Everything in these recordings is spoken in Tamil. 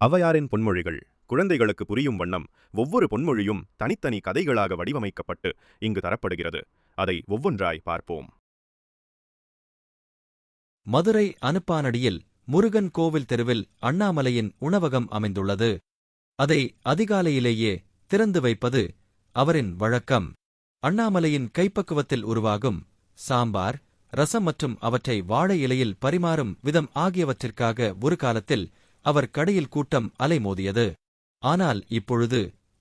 அவையாரின் பொன்மொழிகள் குழந்தைகளுக்கு புரியும் வண்ணம் ஒவ்வொரு பொன்மொழியும் தனித்தனி கதைகளாக வடிவமைக்கப்பட்டு இங்கு தரப்படுகிறது. அதை ஒவ்வொன்றாய் பார்ப்போம். மதுரை அனுப்பானடியில் முருகன் கோவில் தெருவில் அண்ணாமலையின் உணவகம் அமைந்துள்ளது. அதை அதிகாலையிலேயே திறந்து வைப்பது அவரின் வழக்கம். அண்ணாமலையின் கைப்பக்குவத்தில் உருவாகும் சாம்பார் ரசம் மற்றும் அவற்றை வாழை இலையில் பரிமாறும் விதம் ஆகியவற்றிற்காக ஒரு காலத்தில் அவர் கடையில் கூட்டம் அலைமோதியது. ஆனால் இப்பொழுது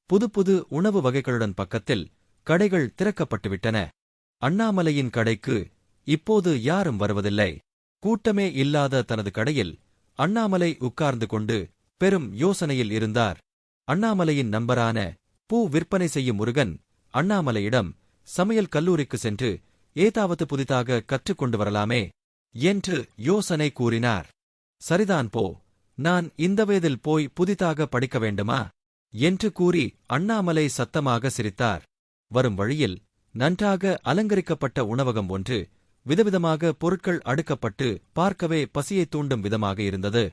புதுப்புது உணவு வகைகளுடன் பக்கத்தில் கடைகள் திறக்கப்பட்டுவிட்டன. அண்ணாமலையின் கடைக்கு இப்போது யாரும் வருவதில்லை. கூட்டமே இல்லாத தனது கடையில் அண்ணாமலை உட்கார்ந்து கொண்டு பெரும் யோசனையில் இருந்தார். அண்ணாமலையின் நம்பரான பூ விற்பனை செய்யும் முருகன் அண்ணாமலையிடம் சமையல் கல்லூரிக்கு சென்று ஏதாவது புதிதாக கற்றுக்கொண்டு வரலாமே என்று யோசனை கூறினார். சரிதான் போ நான் இந்த வயதில் போய் புதிதாக படிக்க வேண்டுமா? என்று கூறி அண்ணாமலை சத்தமாக சிரித்தார். வரும் வழியில் நன்றாக அலங்கரிக்கப்பட்ட உணவகம் ஒன்று விதவிதமாக பொருட்கள் அடுக்கப்பட்டு பார்க்கவே பசியைத் தூண்டும் விதமாக இருந்தது.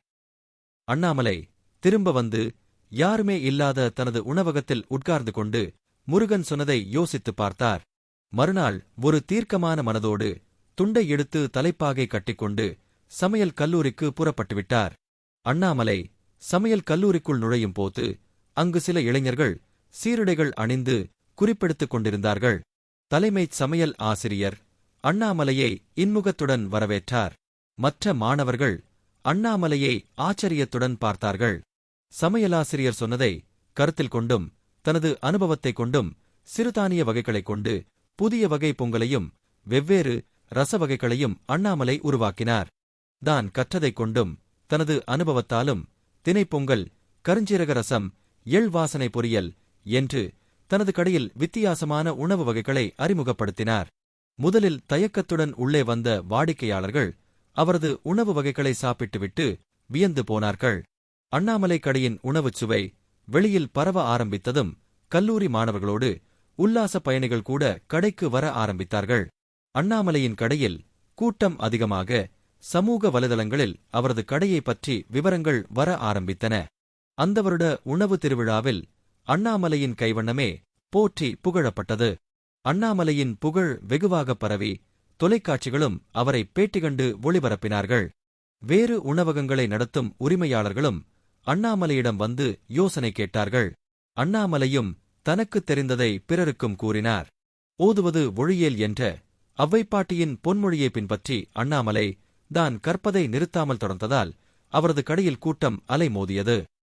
அண்ணாமலை திரும்ப வந்து யாருமே இல்லாத தனது உணவகத்தில் உட்கார்ந்து கொண்டு முருகன் சொன்னதை யோசித்துப் பார்த்தார். மறுநாள் ஒரு தீர்க்கமான மனதோடு துண்டை எடுத்து தலைப்பாகை கட்டிக்கொண்டு சமையல் கல்லூரிக்கு புறப்பட்டுவிட்டார். அண்ணாமலை சமையல் கல்லூரிக்குள் நுழையும் போது அங்கு சில இளைஞர்கள் சீருடைகள் அணிந்து குறிப்பெடுத்துக் கொண்டிருந்தார்கள். தலைமைச் சமையல் ஆசிரியர் அண்ணாமலையை இன்முகத்துடன் வரவேற்றார். மற்ற மாணவர்கள் அண்ணாமலையை ஆச்சரியத்துடன் பார்த்தார்கள். சமையலாசிரியர் சொன்னதை கருத்தில் கொண்டும் தனது அனுபவத்தைக் கொண்டும் சிறுதானிய வகைகளைக் கொண்டு புதிய வகை பொங்கலையும் வெவ்வேறு ரச வகைகளையும் அண்ணாமலை உருவாக்கினார். தான் கற்றதைக் கொண்டும் தனது அனுபவத்தாலும் தினைப்பொங்கல் கருஞ்சீரக ரசம் எள் வாசனை பொரியல் என்று தனது கடையில் வித்தியாசமான உணவு வகைகளை அறிமுகப்படுத்தினார். முதலில் தயக்கத்துடன் உள்ளே வந்த வாடிக்கையாளர்கள் அவரது உணவு வகைகளை சாப்பிட்டுவிட்டு வியந்து போனார்கள். அண்ணாமலை கடையின் உணவுச் சுவை வெளியில் பரவ ஆரம்பித்ததும் கல்லூரி மாணவர்களோடு உல்லாச பயணிகள் கூட கடைக்கு வர ஆரம்பித்தார்கள். அண்ணாமலையின் கடையில் கூட்டம் அதிகமாக சமூக வலைதளங்களில் அவரது கடையை பற்றி விவரங்கள் வர ஆரம்பித்தன. அந்த வருட உணவு திருவிழாவில் அண்ணாமலையின் கைவண்ணமே போற்றி புகழப்பட்டது. அண்ணாமலையின் புகழ் வெகுவாகப் பரவி தொலைக்காட்சிகளும் அவரை பேட்டி கண்டு ஒளிபரப்பினார்கள். வேறு உணவகங்களை நடத்தும் உரிமையாளர்களும் அண்ணாமலையிடம் வந்து யோசனை கேட்டார்கள். அண்ணாமலையும் தனக்குத் தெரிந்ததை பிறருக்கும் கூறினார். ஓதுவது ஒழியேல் என்ற அவ்வைப்பாட்டியின் பொன்மொழியை பின்பற்றி அண்ணாமலை தான் கற்பதை நிறுத்தாமல் தொடர்ந்ததால் அவரது கடையில் கூட்டம் அலைமோதியது.